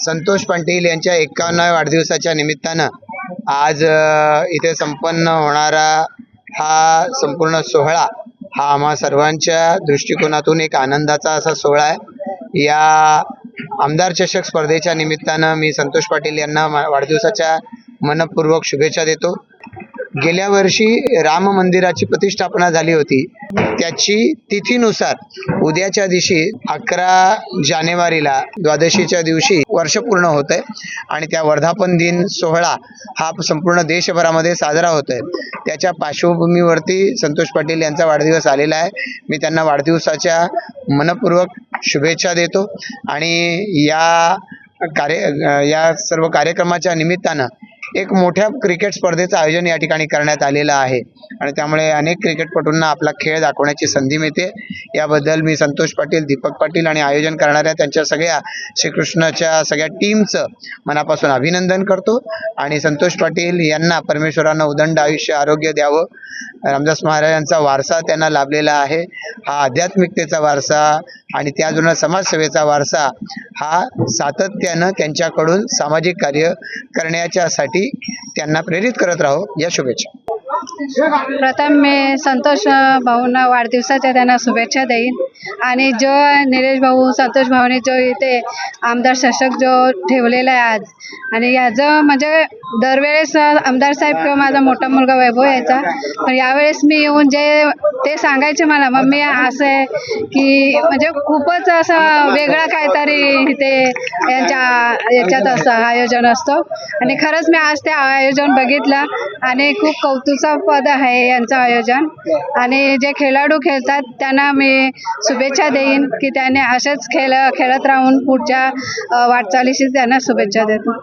संतोष पाटील यांच्या एकावन्न वाढदिवसाच्या निमित्तानं आज इथे संपन्न होणारा हा संपूर्ण सोहळा हा आम्हा सर्वांच्या दृष्टिकोनातून एक आनंदाचा असा सोहळा आहे. या आमदार चषक स्पर्धेच्या निमित्तानं मी संतोष पाटील यांना मा- वाढदिवसाच्या मनपूर्वक शुभेच्छा देतो. गेल्या वर्षी राम मंदिराची प्रतिष्ठापना झाली होती. त्याची तिथीनुसार उद्याच्या दिवशी अकरा जानेवारीला द्वादशीच्या दिवशी वर्ष पूर्ण होत आहे आणि त्या वर्धापन दिन सोहळा हा संपूर्ण देशभरामध्ये साजरा होत आहे त्याच्या पार्श्वभूमीवरती संतोष पाटील यांचा वाढदिवस आलेला आहे. मी त्यांना वाढदिवसाच्या मनपूर्वक शुभेच्छा देतो आणि या कार्य या सर्व कार्यक्रमाच्या निमित्तानं एक मोठ्या क्रिकेट स्पर्धेचं आयोजन या ठिकाणी करण्यात आलेलं आहे. आणि त्यामुळे अनेक क्रिकेटपटूंना आपला खेळ दाखवण्याची संधी मिळते. याबद्दल मी संतोष पाटील दीपक पाटील आणि आयोजन करणाऱ्या त्यांच्या सगळ्या श्रीकृष्णाच्या सगळ्या टीमचं मनापासून अभिनंदन करतो. आणि संतोष पाटील यांना परमेश्वरानं उदंड आयुष्य आरोग्य द्यावं. रामदास महाराजांचा वारसा त्यांना लाभलेला आहे. हा आध्यात्मिकतेचा वारसा आणि त्याचबरोबर समाजसेवेचा वारसा हा सातत्यानं त्यांच्याकडून सामाजिक कार्य करण्याच्यासाठी त्यांना प्रेरित करत राहो या शुभेच्छा. प्रथम मी संतोष भाऊंना वाढदिवसाच्या त्यांना शुभेच्छा देईन. आणि जो निलेश भाऊ संतोष भाऊने जो इथे आमदार शशक जो ठेवलेला आहे आज आणि याचं म्हणजे दरवेळेस आमदार साहेब किंवा माझा मोठा मुलगा वैभव यायचा पण यावेळेस मी येऊन जे ते सांगायचे मला मम्मी असं आहे की म्हणजे खूपच असं वेगळं काहीतरी इथे यांच्या याच्यात असं आयोजन असतं. आणि खरंच मी आज ते आयोजन बघितलं आणि खूप पद आहे यांचं आयोजन. आणि जे खेळाडू खेळतात त्यांना मी शुभेच्छा देईन की त्याने असेच खेळ खेळत राहून पुढच्या वाटचालीशी त्यांना शुभेच्छा देतो.